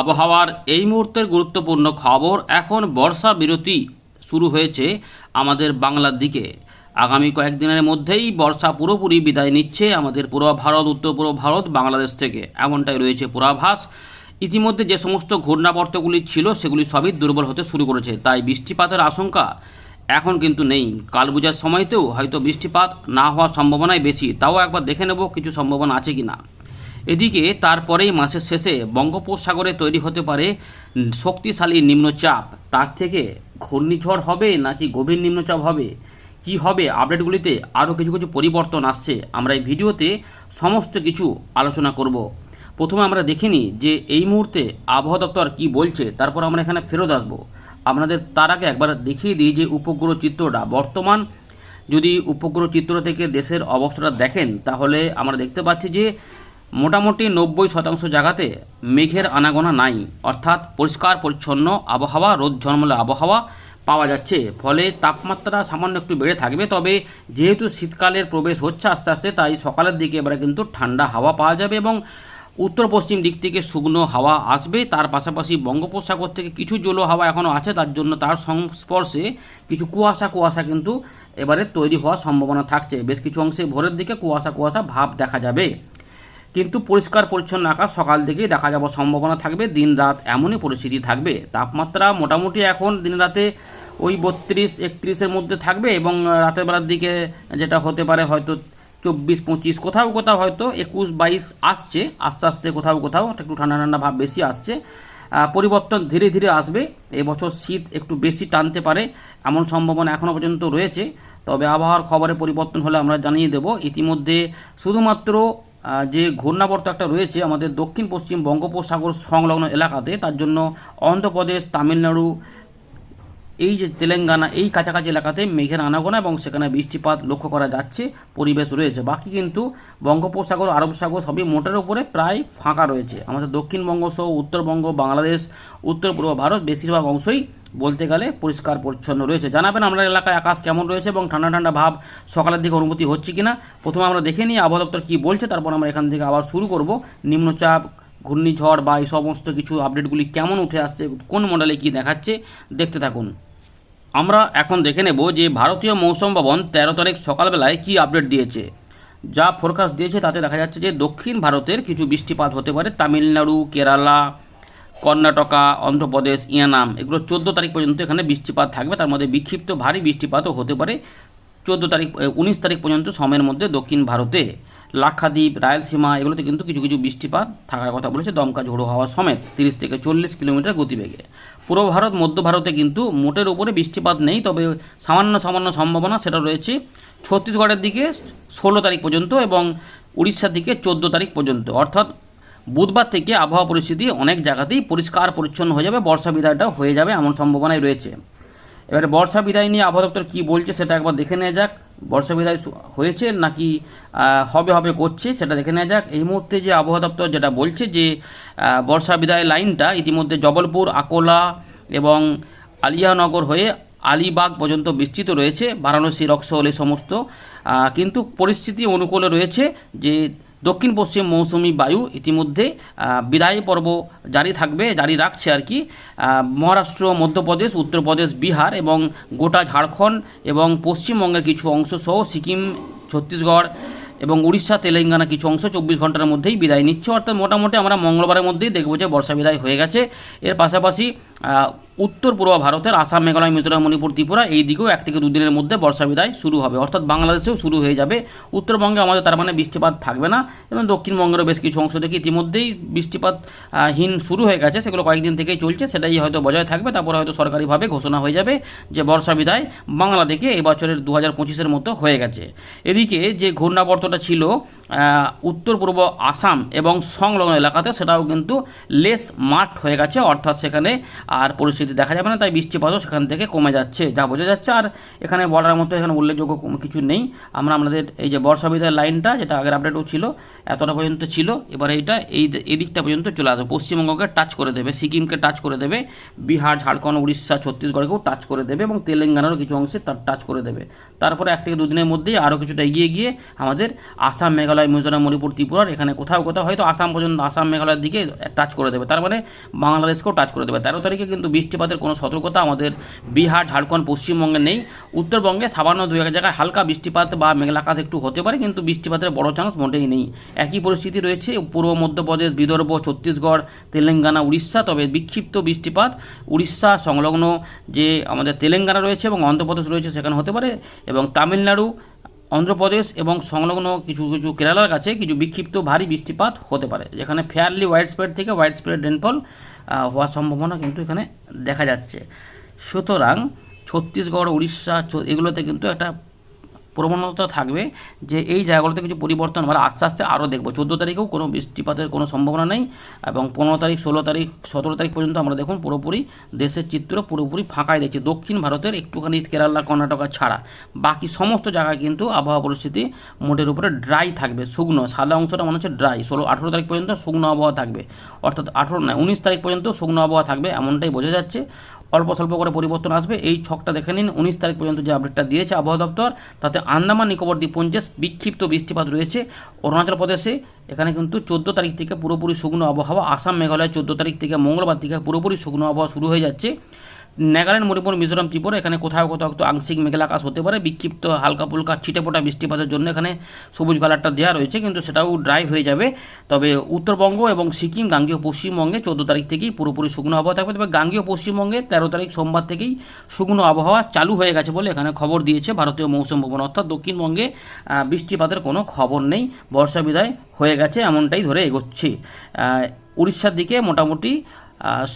আবহাওয়ার এই মুহূর্তের গুরুত্বপূর্ণ খবর এখন বর্ষা বিরতি শুরু হয়েছে আমাদের বাংলার দিকে। আগামী কয়েকদিনের মধ্যেই বর্ষা পুরোপুরি বিদায় নিচ্ছে আমাদের পূর্ব ভারত, উত্তর পূর্ব ভারত, বাংলাদেশ থেকে। এমনটাই রয়েছে পূর্বাভাস। ইতিমধ্যে যে সমস্ত ঘূর্ণাবর্তগুলি ছিল সেগুলি সবই দুর্বল হতে শুরু করেছে, তাই বৃষ্টিপাতের আশঙ্কা এখন কিন্তু নেই। কালবুজার সময়তেও হয়তো বৃষ্টিপাত না হওয়ার সম্ভাবনাই বেশি, তাও একবার দেখে নেব কিছু সম্ভাবনা আছে কি না এদিকে তারপরেই মাসের শেষে বঙ্গোপসাগরে তৈরি হতে পারে শক্তিশালী নিম্নচাপ। তার থেকে ঘূর্ণিঝড় হবে নাকি গভীর নিম্নচাপ হবে? কি হবে? আপডেটগুলিতে আরও কিছু কিছু পরিবর্তন আসছে। আমরা এই ভিডিওতে সমস্ত কিছু আলোচনা করব। প্রথমে আমরা দেখে নিই যে এই মুহূর্তে আবহাওয়া দপ্তর কী বলছে, তারপর আমরা এখানে ফেরত আসব। আপনাদের তার আগে একবার দেখিয়ে দিই যে উপগ্রহ চিত্রটা বর্তমান। যদি উপগ্রহ চিত্র থেকে দেশের অবস্থাটা দেখেন, তাহলে আমরা দেখতে পাচ্ছি যে মোটামুটি নব্বই শতাংশ জায়গাতে মেঘের আনাগোনা নাই। অর্থাৎ পরিষ্কার, পরিচ্ছন্ন আবহাওয়া, রোদ ঝলমলে আবহাওয়া পাওয়া যাচ্ছে। ফলে তাপমাত্রা সামান্য একটু বেড়ে থাকবে, তবে যেহেতু শীতকালের প্রবেশ হচ্ছে আস্তে আস্তে, তাই সকালের দিকে এবারে কিন্তু ঠান্ডা হাওয়া পাওয়া যাবে এবং উত্তর পশ্চিম দিক থেকে শুকনো হাওয়া আসবে। তার পাশাপাশি বঙ্গোপসাগর থেকে কিছু জলো হাওয়া এখনও আছে, তার জন্য তার সংস্পর্শে কিছু কুয়াশা কুয়াশা কিন্তু এবারে তৈরি হওয়ার সম্ভাবনা থাকছে। বেশ কিছু অংশে ভোরের দিকে কুয়াশা কুয়াশা ভাব দেখা যাবে। কিন্তু পরিষ্কার পরিচ্ছন্ন আকাশ সকাল থেকেই দেখা যাওয়ার সম্ভাবনা থাকবে। দিন রাত এমনই পরিস্থিতি থাকবে। তাপমাত্রা মোটামুটি এখন দিন রাতে ওই বত্রিশ, একত্রিশের মধ্যে থাকবে এবং রাতের বেলার দিকে যেটা হতে পারে হয়তো চব্বিশ, পঁচিশ, কোথাও কোথাও হয়তো একুশ, বাইশ আসছে। আস্তে আস্তে কোথাও কোথাও একটু ঠান্ডা ঠান্ডা ভাব বেশি আসছে। পরিবর্তন ধীরে ধীরে আসবে। এবছর শীত একটু বেশি টানতে পারে এমন সম্ভাবনা এখনও পর্যন্ত রয়েছে। তবে আবহাওয়ার খবরে পরিবর্তন হলে আমরা জানিয়ে দেব। ইতিমধ্যে শুধুমাত্র যে ঘূর্ণাবর্ত একটা রয়েছে আমাদের দক্ষিণ, পশ্চিম বঙ্গোপসাগর সংলগ্ন এলাকাতে, তার জন্য অন্ধ্রপ্রদেশ, তামিলনাড়ু, এই যে তেলেঙ্গানা, এই কাছাকাছি এলাকাতে মেঘের আনাগোনা এবং সেখানে বৃষ্টিপাত লক্ষ্য করা যাচ্ছে, পরিবেশ রয়েছে। বাকি কিন্তু বঙ্গোপসাগর, আরব সাগর সবই মোটের উপরে প্রায় ফাঁকা রয়েছে। আমাদের দক্ষিণবঙ্গ সহ উত্তরবঙ্গ, বাংলাদেশ উত্তর পূর্ব ভারত বেশিরভাগ অংশই বলতে গেলে পরিষ্কার পরিচ্ছন্ন রয়েছে। জানাবেন আমরা এলাকায় আকাশ কেমন রয়েছে এবং ঠান্ডা ঠান্ডা ভাব সকালের দিকে অনুভূতি হচ্ছে কিনা। প্রথমে আমরা দেখে নিই, আবহাওয়া দপ্তর কী বলছে, তারপর আমরা এখান থেকে আবার শুরু করব। নিম্নচাপ, ঘূর্ণিঝড় বা এই সমস্ত কিছু আপডেটগুলি কেমন উঠে আসছে, কোন মডেলে কী দেখাচ্ছে, দেখতে থাকুন। আমরা এখন দেখে নেব যে ভারতীয় মৌসুম ভবন তেরো তারিখ সকালবেলায় কী আপডেট দিয়েছে। যা ফোরকাস্ট দিয়েছে, তাতে দেখা যাচ্ছে যে দক্ষিণ ভারতের কিছু বৃষ্টিপাত হতে পারে। তামিলনাড়ু, কেরালা কর্ণাটকা, অন্ধ্রপ্রদেশ, ইয়ানাম, এগুলো চোদ্দ তারিখ পর্যন্ত এখানে বৃষ্টিপাত থাকবে। তার মধ্যে বিক্ষিপ্ত ভারী বৃষ্টিপাতও হতে পারে। চোদ্দ তারিখ উনিশ তারিখ পর্যন্ত সময়ের মধ্যে দক্ষিণ ভারতে। লাক্ষাদ্বীপ, রায়লসীমা, এগুলোতে কিন্তু কিছু কিছু বৃষ্টিপাত থাকার কথা বলেছে দমকা ঝোড়ো হওয়া সমেত তিরিশ থেকে চল্লিশ কিলোমিটার গতিবেগে। পূর্ব ভারত, মধ্য ভারতে কিন্তু মোটের উপরে বৃষ্টিপাত নেই, তবে সামান্য সামান্য সম্ভাবনা সেটা রয়েছে ছত্তিশগড়ের দিকে ষোলো তারিখ পর্যন্ত এবং উড়িষ্যার দিকে চোদ্দ তারিখ পর্যন্ত। অর্থাৎ বুধবার থেকে আবহাওয়া পরিস্থিতি অনেক জায়গাতেই পরিষ্কার পরিচ্ছন্ন হয়ে যাবে, বর্ষা বিদায়টা হয়ে যাবে এমন সম্ভাবনাই রয়েছে। এবারে বর্ষা বিদায় নিয়ে আবহাওয়া দপ্তর কী বলছে সেটা একবার দেখে নেওয়া যাক। বর্ষা বিদায় হয়েছে নাকি হবে হবে করছে সেটা দেখে নেওয়া যাক। এই মুহূর্তে যে আবহাওয়া দপ্তর যেটা বলছে যে বর্ষা বিদায় লাইনটা ইতিমধ্যে জবলপুর, আকোলা এবং আলিয়ানগর হয়ে আলিবাগ পর্যন্ত বিস্তৃত রয়েছে। বারাণসী রক্সহল এই সমস্ত কিন্তু পরিস্থিতি অনুকূলে রয়েছে যে দক্ষিণ পশ্চিম মৌসুমি বায়ু ইতিমধ্যে বিদায় পর্ব জারি থাকবে, জারি রাখছে আর কি। মহারাষ্ট্র, মধ্যপ্রদেশ, উত্তরপ্রদেশ, বিহার এবং গোটা ঝাড়খণ্ড এবং পশ্চিমবঙ্গের কিছু অংশ সহ সিকিম, ছত্তিশগড় এবং উড়িষ্যা, তেলেঙ্গানা কিছু অংশ চব্বিশ ঘণ্টার মধ্যেই বিদায় নিচ্ছে। অর্থাৎ মোটামুটি আমরা মঙ্গলবারের মধ্যেই দেখব যে বর্ষা বিদায় হয়ে গেছে। এর পাশাপাশি উত্তর পূর্ব ভারতের আসাম মেঘালয় মিজোরাম মণিপুর ত্রিপুরা এই দিকেও এক থেকে দুদিনের মধ্যে বর্ষা বিদায় শুরু হবে। অর্থাৎ বাংলাদেশেও শুরু হয়ে যাবে। উত্তরবঙ্গে আমাদের তার মানে বৃষ্টিপাত থাকবে না। এবং দক্ষিণবঙ্গেরও বেশ কিছু অংশ থেকে ইতিমধ্যেই বৃষ্টিপাত আহ, হীন শুরু হয়ে গেছে। সেগুলো কয়েকদিন থেকেই চলছে। সেটাই হয়তো বজায় থাকবে। তারপর হয়তো সরকারিভাবে ঘোষণা হয়ে যাবে যে বর্ষা বিদায় বাংলা থেকে এবছরের দু হাজার পঁচিশের মতো হয়ে গেছে। এদিকে যে ঘূর্ণাবর্তটা ছিল উত্তর পূর্ব আসাম এবং সংলগ্ন এলাকাতে সেটাও কিন্তু লেস মাঠ হয়ে গেছে, অর্থাৎ সেখানে আর পরিস্থিতি দেখা যাবে না, তাই বৃষ্টিপাতও সেখান থেকে কমে যাচ্ছে, যা বোঝা যাচ্ছে। আর এখানে বলার মতো এখানে উল্লেখযোগ্য কিছু নেই। আমরা আমাদের এই যে বর্ষা বিদায়ের লাইনটা, যেটা আগের আপডেটও ছিল, এতটা পর্যন্ত ছিল, এবার এইটা এই এদিকটা পর্যন্ত চলে আসবে। পশ্চিমবঙ্গকে টাচ করে দেবে, সিকিমকে টাচ করে দেবে, বিহার, ঝাড়খণ্ড, উড়িষ্যা, ছত্তিশগড়কেও টাচ করে দেবে এবং তেলেঙ্গানারও কিছু অংশে তার টাচ করে দেবে। তারপরে এক থেকে দুদিনের মধ্যেই আরও কিছুটা এগিয়ে গিয়ে আমাদের আসাম, মেঘালয় মেঘালয়, মিজোরাম, মণিপুর, ত্রিপুরার এখানে কোথাও কোথাও হয়তো আসাম পর্যন্ত, আসাম, মেঘালয়ের দিকে টাচ করে দেবে। তার মানে বাংলাদেশকেও টাচ করে দেবে। তেরো তারিখে কিন্তু বৃষ্টিপাতের কোনো সতর্কতা আমাদের বিহার, ঝাড়খণ্ড, পশ্চিমবঙ্গে নেই। উত্তরবঙ্গে সামান্য দু এক জায়গায় হালকা বৃষ্টিপাত বা মেঘলা আকাশ একটু হতে পারে, কিন্তু বৃষ্টিপাতের বড় চান্স মোটেই নেই। একই পরিস্থিতি রয়েছে পূর্ব মধ্যপ্রদেশ, বিদর্ভ, ছত্তিশগড়, তেলেঙ্গানা, উড়িষ্যা, তবে বিক্ষিপ্ত বৃষ্টিপাত। উড়িষ্যা সংলগ্ন যে আমাদের তেলেঙ্গানা রয়েছে এবং অন্ধ্রপ্রদেশ রয়েছে, সেখানে হতে পারে। এবং তামিলনাড়ু অন্ধ্রপ্রদেশ এবং সংলগ্ন কিছু কিছু কেরালার কাছে কিছু বিক্ষিপ্ত ভারী বৃষ্টিপাত হতে পারে, যেখানে ফেয়ারলি হোয়াইট স্প্রেড থেকে হোয়াইট স্প্রেড রেনফল হওয়ার সম্ভাবনা কিন্তু এখানে দেখা যাচ্ছে। সুতরাং ছত্তিশগড়, উড়িষ্যা এগুলোতে কিন্তু একটা প্রবণতা থাকবে যে এই জায়গাগুলোতে কিছু পরিবর্তন আমরা আস্তে আস্তে আরও দেখব। চোদ্দ তারিখেও কোনো বৃষ্টিপাতের কোনো সম্ভাবনা নেই এবং পনেরো তারিখ, ষোলো তারিখ, সতেরো তারিখ পর্যন্ত আমরা দেখুন পুরোপুরি দেশের চিত্র পুরোপুরি ফাঁকাই দেখছি দক্ষিণ ভারতের একটুখানি কেরালা, কর্ণাটকা ছাড়া। বাকি সমস্ত জায়গায় কিন্তু আবহাওয়া পরিস্থিতি মোটের উপরে ড্রাই থাকবে, শুকনো। সাদা অংশটা মনে হচ্ছে ড্রাই ষোলো, আঠেরো তারিখ পর্যন্ত শুকনো আবহাওয়া থাকবে। অর্থাৎ আঠেরো নয়, উনিশ তারিখ পর্যন্ত শুকনো আবহাওয়া থাকবে, এমনটাই বোঝা যাচ্ছে। অল্প স্বল্প করে পরিবর্তন আসবে। এই ছকটা দেখে নিন, উনিশ তারিখ পর্যন্ত যে আপডেটটা দিয়েছে আবহাওয়া দপ্তর, তাতে আন্দামান, নিকোবর দ্বীপপুঞ্জে বিক্ষিপ্ত বৃষ্টিপাত রয়েছে। অরুণাচল প্রদেশে এখানে কিন্তু চোদ্দ তারিখ থেকে পুরোপুরি শুকনো আবহাওয়া। আসাম, মেঘালয় চোদ্দ তারিখ থেকে মঙ্গলবার থেকে পুরোপুরি শুকনো আবহাওয়া শুরু হয়ে যাচ্ছে। নাগাল্যান্ড মণিপুর মিজোরাম, ত্রিপুরা, এখানে কোথাও কোথাও একটু আংশিক মেঘলা আকাশ হতে পারে। বিক্ষিপ্ত হালকা ফুলকা ছিটেফোঁটা বৃষ্টিপাতের জন্য এখানে সবুজ কালারটা দেওয়া রয়েছে, কিন্তু সেটাও ড্রাই হয়ে যাবে। তবে উত্তরবঙ্গ এবং সিকিম, গাঙ্গীয় পশ্চিমবঙ্গে চোদ্দ তারিখ থেকেই পুরোপুরি শুকনো আবহাওয়া থাকবে। তবে গাঙ্গীয় পশ্চিমবঙ্গে তেরো তারিখ সোমবার থেকেই শুকনো আবহাওয়া চালু হয়ে গেছে বলে এখানে খবর দিয়েছে ভারতীয় মৌসুম ভবন। অর্থাৎ দক্ষিণবঙ্গে বৃষ্টিপাতের কোনো খবর নেই। বর্ষা বিদায় হয়ে গেছে, এমনটাই ধরে এগোচ্ছে। উড়িষ্যার দিকে মোটামুটি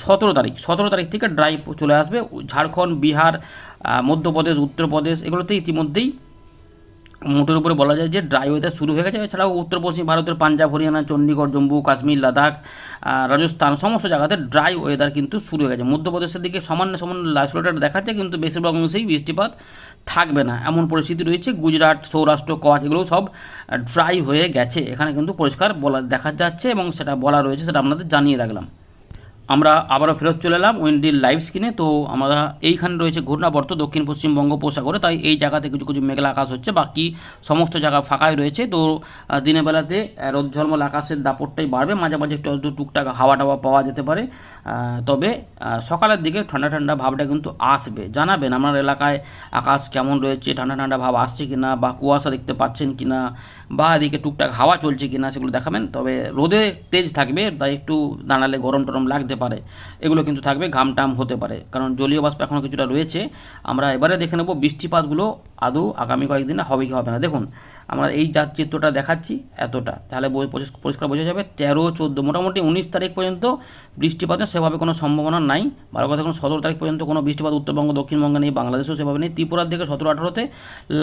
সতেরো তারিখ। সতেরো তারিখ থেকে ড্রাই চলে আসবে। ঝাড়খণ্ড, বিহার মধ্যপ্রদেশ, উত্তরপ্রদেশ, এগুলোতে ইতিমধ্যেই মোটের উপরে বলা যায় যে ড্রাই ওয়েদার শুরু হয়ে গেছে। এছাড়াও উত্তর, পশ্চিম ভারতের পাঞ্জাব, হরিয়ানা চণ্ডীগড় জম্মু, কাশ্মীর, লাদাখ রাজস্থান সমস্ত জায়গাতে ড্রাই ওয়েদার কিন্তু শুরু হয়ে গেছে। মধ্যপ্রদেশের দিকে সামান্য সামান্য লাইসোলেটেড দেখাচ্ছে, কিন্তু বেশিরভাগ অংশেই বৃষ্টিপাত থাকবে না। এমন পরিস্থিতি রয়েছে। গুজরাট, সৌরাষ্ট্র কচ এগুলো সব ড্রাই হয়ে গেছে। এখানে কিন্তু পরিষ্কার বলা দেখা যাচ্ছে এবং সেটা বলা রয়েছে, সেটা আপনাদের জানিয়ে রাখলাম। আমরা আবারও ফেরত চলে এলাম উইন্ডির লাইভ স্ক্রিনে। তো আমরা এইখানে রয়েছে ঘূর্ণাবর্ত দক্ষিণ পশ্চিম বঙ্গোপসাগরে। তাই এই জায়গাতে কিছু কিছু মেঘলা আকাশ হচ্ছে। বাকি সমস্ত জায়গা ফাঁকাই রয়েছে। তো দিনের বেলাতে রোদ ঝলমল আকাশের দাপটটাই বাড়বে। মাঝে মাঝে একটু টুকটাক হাওয়া টাওয়া পাওয়া যেতে পারে। তবে সকালের দিকে ঠান্ডা ঠান্ডা ভাবটা কিন্তু আসবে। জানাবেন আপনার এলাকায় আকাশ কেমন রয়েছে, ঠান্ডা ঠান্ডা ভাব আসছে কিনা বা কুয়াশা দেখতে পাচ্ছেন কিনা বা এদিকে টুকটাক হাওয়া চলছে কিনা সেগুলো দেখাবেন। তবে রোদে তেজ থাকবে, তাই একটু দাঁড়ালে গরম টরম লাগতে পারে। এগুলো কিন্তু থাকবে ঘাম টাম হতে পারে। কারণ জলীয় বাষ্প এখনও কিছুটা রয়েছে। আমরা এবারে দেখে নেব বৃষ্টিপাতগুলো আদৌ আগামী কয়েকদিনে হবে কি হবে না। দেখুন, আমরা এই যা চিত্রটা দেখাচ্ছি এতটা। তাহলে পরিষ্কার বোঝা যাবে, তেরো, চোদ্দ, মোটামুটি উনিশ তারিখ পর্যন্ত বৃষ্টিপাতের সেভাবে কোনো সম্ভাবনা নাই। ভালো কথা কোনো সতেরো তারিখ পর্যন্ত কোনো বৃষ্টিপাত উত্তরবঙ্গ, দক্ষিণবঙ্গে নেই, বাংলাদেশেও সেভাবে নেই। ত্রিপুরার দিকে সতেরো, আঠারোতে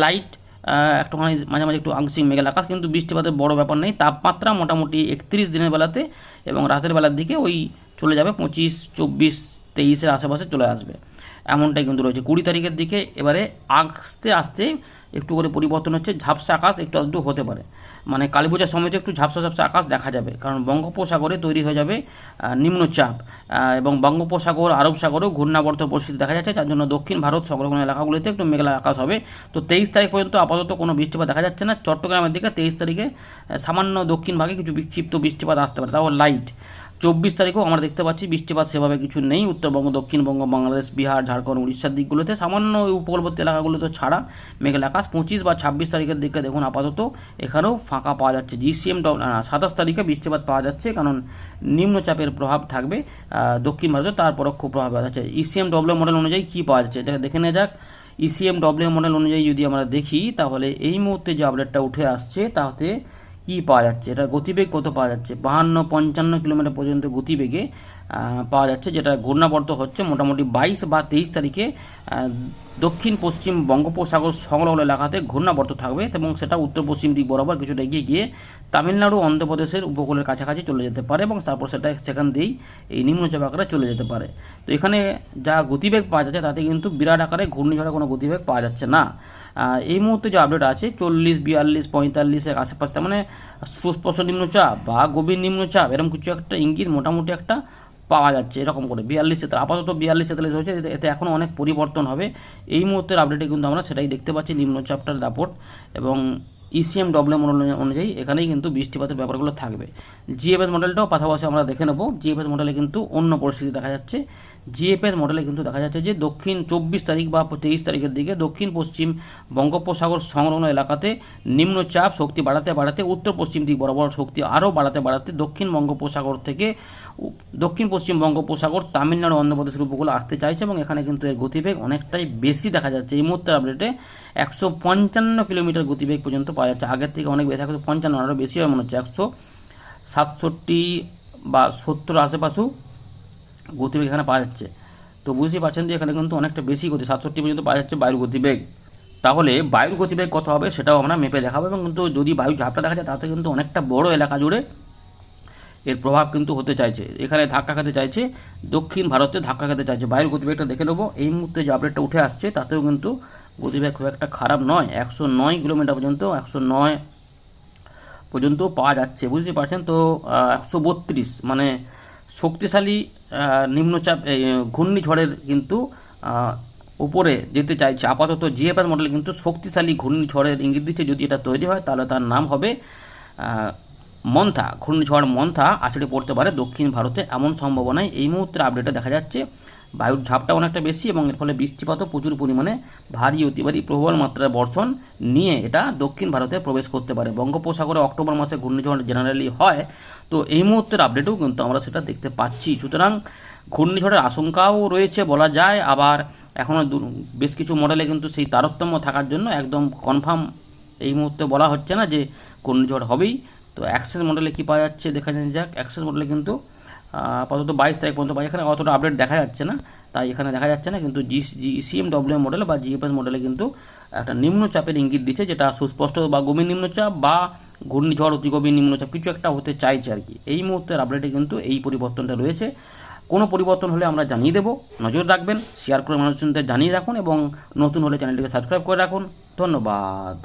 লাইট একটুখানি মাঝে মাঝে একটু আংশিক মেঘাল আকাশ, কিন্তু বৃষ্টিপাতের বড় ব্যাপার নেই। তাপমাত্রা মোটামুটি একত্রিশ দিনের বেলাতে এবং রাতের বেলার দিকে ওই চলে যাবে পঁচিশ, চব্বিশ, তেইশের আশেপাশে চলে আসবে। এমনটাই কিন্তু রয়েছে। কুড়ি তারিখের দিকে এবারে আস্তে আস্তে একটু করে পরিবর্তন হচ্ছে। ঝাপসা আকাশ একটু আধটু হতে পারে। মানে কালী পূজার সময়তে একটু ঝাপসা ঝাপসা আকাশ দেখা যাবে। কারণ বঙ্গোপসাগরে তৈরি হয়ে যাবে নিম্নচাপ। এবং বঙ্গোপসাগর, আরব সাগরেও ঘূর্ণাবর্ত পরিস্থিতি দেখা যাচ্ছে। তার জন্য দক্ষিণ ভারত সংলগ্ন এলাকাগুলিতে একটু মেঘলা আকাশ হবে। তো তেইশ তারিখ পর্যন্ত আপাতত কোনো বৃষ্টিপাত দেখা যাচ্ছে না। চট্টগ্রামের দিকে তেইশ তারিখে সামান্য দক্ষিণ ভাগে কিছু বিক্ষিপ্ত বৃষ্টিপাত আসতে পারে। তাও লাইট চব্বিশ তারিখেও আমরা দেখতে পাচ্ছি বৃষ্টিপাত সেভাবে কিছু নেই। উত্তরবঙ্গ, দক্ষিণবঙ্গ, বাংলাদেশ, বিহার, ঝাড়খণ্ড, উড়িষ্যার দিকগুলোতে সামান্য উপকূলবর্তী এলাকাগুলোতে ছাড়া মেঘলা আকাশ। পঁচিশ বা ছাব্বিশ তারিখের দিকে দেখুন আপাতত এখানেও ফাঁকা পাওয়া যাচ্ছে। জিসিএম সাতাশ তারিখে বৃষ্টিপাত পাওয়া যাচ্ছে, কারণ নিম্নচাপের প্রভাব থাকবে দক্ষিণ ভারতে, তার পরোক্ষ প্রভাব পাওয়া যাচ্ছে ইসিএম ডব্লিউ মডেল অনুযায়ী কী পাওয়া যাচ্ছে? এটা দেখে নেওয়া যাক। ইসিএম ডব্লিউ মডেল অনুযায়ী যদি আমরা দেখি, তাহলে এই মুহূর্তে যে আপডেটটা উঠে আসছে, তাতে কি পাওয়া যাচ্ছে? এটা গতিবেগ কত পাওয়া যাচ্ছে? বাহান্ন, পঞ্চান্ন কিলোমিটার পর্যন্ত গতিবেগে পাওয়া যাচ্ছে, যেটা ঘূর্ণাবর্ত হচ্ছে মোটামুটি বাইশ বা তেইশ তারিখে দক্ষিণ, পশ্চিম বঙ্গোপসাগর সংলগ্ন এলাকাতে ঘূর্ণাবর্ত থাকবে এবং সেটা উত্তর পশ্চিম দিক বরাবর কিছুটা এগিয়ে গিয়ে তামিলনাড়ু অন্ধ্রপ্রদেশের উপকূলের কাছাকাছি চলে যেতে পারে এবং তারপর সেটা সেখান দিয়েই এই নিম্নচাপ আকারে চলে যেতে পারে। তো এখানে যা গতিবেগ পাওয়া যাচ্ছে, তাতে কিন্তু বিরাট আকারে ঘূর্ণিঝড়ে কোনো গতিবেগ পাওয়া যাচ্ছে না। এই মুহূর্তে যে আপডেট আছে, চল্লিশ, বিয়াল্লিশ পঁয়তাল্লিশের আশেপাশে, তার মানে সুস্পষ্ট নিম্নচাপ বা গভীর নিম্নচাপ, এরকম কিছু একটা ইঙ্গিত মোটামুটি একটা পাওয়া যাচ্ছে এরকম করে। বিয়াল্লিশ তেতাল্লিশ আপাতত বিয়াল্লিশ তেতাল্লিশ হয়েছে, এতে এখনও অনেক পরিবর্তন হবে। এই মুহূর্তের আপডেটে কিন্তু আমরা সেটাই দেখতে পাচ্ছি, নিম্নচাপটার দাপট এবং ইসিএম ডব্লিউ মডেল অনুযায়ী এখানেই কিন্তু বৃষ্টিপাতের ব্যাপারগুলো থাকবে। জিএফএস মডেলটাও পাশাপাশি আমরা দেখে নেব। জিএফএস মডেলে কিন্তু অন্য পরিস্থিতি দেখা যাচ্ছে। জিএফএস মডেলে কিন্তু দেখা যাচ্ছে যে দক্ষিণ চব্বিশ তারিখ বা তেইশ তারিখের দিকে দক্ষিণ পশ্চিম বঙ্গোপসাগর সংলগ্ন এলাকাতে নিম্নচাপ শক্তি বাড়াতে বাড়াতে উত্তর পশ্চিম দিক বরাবর শক্তি আরও বাড়াতে বাড়াতে দক্ষিণ বঙ্গোপসাগর থেকে দক্ষিণ পশ্চিম বঙ্গোপসাগর, তামিলনাড়ু, অন্ধ্রপ্রদেশের উপকূলে আসতে চাইছে এবং এখানে কিন্তু এর গতিবেগ অনেকটাই বেশি দেখা যাচ্ছে। এই মুহূর্তে আপডেটে একশো পঞ্চান্ন কিলোমিটার গতিবেগ পর্যন্ত পাওয়া যাচ্ছে। আগের থেকে অনেক বেশি একশো পঞ্চান্ন আরও বেশি হয় মনে হচ্ছে। একশো সাতষট্টি বা সত্তর আশেপাশেও গতিবেগ এখানে পাওয়া যাচ্ছে। তো বুঝতেই পারছেন যে এখানে কিন্তু অনেকটা বেশি গতি, সাতষট্টি পর্যন্ত পাওয়া যাচ্ছে বায়ুর গতিবেগ। তাহলে বায়ুর গতিবেগ কত হবে সেটাও আমরা মেপে দেখাবো এবং কিন্তু যদি বায়ু ঝাপটা দেখা যায়, তাতে কিন্তু অনেকটা বড় এলাকা জুড়ে এর প্রভাব কিন্তু হতে চাইছে। এখানে ধাক্কা খেতে চাইছে, দক্ষিণ ভারতে ধাক্কা খেতে চাইছে। বায়ুর গতিবেগটা দেখে নেব। এই মুহূর্তে যে আপডেটটা উঠে আসছে, তাতেও কিন্তু গতিবেগ খুব একটা খারাপ নয়। একশো নয় কিলোমিটার পর্যন্ত, একশো নয় পর্যন্ত পাওয়া যাচ্ছে। বুঝতে পারছেন? তো একশো বত্রিশ মানে শক্তিশালী নিম্নচাপ ঘূর্ণিঝড়ের কিন্তু উপরে যেতে চাইছে। আপাতত জিএফএস মডেল কিন্তু শক্তিশালী ঘূর্ণিঝড়ের ইঙ্গিত দিচ্ছে। যদি এটা তৈরি হয়, তাহলে তার নাম হবে মন্থা, ঘূর্ণিঝড় মন্থা আছড়ে পড়তে পারে দক্ষিণ ভারতে। এমন সম্ভাবনায় এই মুহূর্তে আপডেটে দেখা যাচ্ছে, বায়ুর ঝাপটা অনেকটা বেশি এবং এর ফলে বৃষ্টিপাতও প্রচুর পরিমাণে ভারী অতি ভারী প্রবল মাত্রার বর্ষণ নিয়ে এটা দক্ষিণ ভারতে প্রবেশ করতে পারে। বঙ্গোপসাগরে অক্টোবর মাসে ঘূর্ণিঝড় জেনারেলি হয়, তো এই মুহূর্তের আপডেটেও কিন্তু আমরা সেটা দেখতে পাচ্ছি। সুতরাং ঘূর্ণিঝড়ের আশঙ্কাও রয়েছে বলা যায়, আবার এখনও বেশ কিছু মডেলে কিন্তু সেই তারতম্য থাকার জন্য একদম কনফার্ম এই মুহূর্তে বলা হচ্ছে না যে ঘূর্ণিঝড় হবেই। তো অ্যাক্সেস মডেলে কী পাওয়া যাচ্ছে দেখা যাক অ্যাক্সেস মডেলে কিন্তু আপাতত বাইশ তারিখ পর্যন্ত পাই এখানে অতটা আপডেট দেখা যাচ্ছে না, তাই এখানে দেখা যাচ্ছে না, কিন্তু G G CM W model বা জিএফএস মডেলে কিন্তু একটা নিম্নচাপের ইঙ্গিত দিচ্ছে, যেটা সুস্পষ্ট বা গভীর নিম্নচাপ বা ঘূর্ণিঝড় অতি গভীর নিম্নচাপ, কিছু একটা হতে চাইছে আর কি। এই মুহূর্তের আপডেটে কিন্তু এই পরিবর্তনটা রয়েছে। কোনো পরিবর্তন হলে আমরা জানিয়ে দেবো। নজর রাখবেন শেয়ার করে মানুষজনদের জানিয়ে রাখুন এবং নতুন হলে চ্যানেলটিকে সাবস্ক্রাইব করে রাখুন। ধন্যবাদ।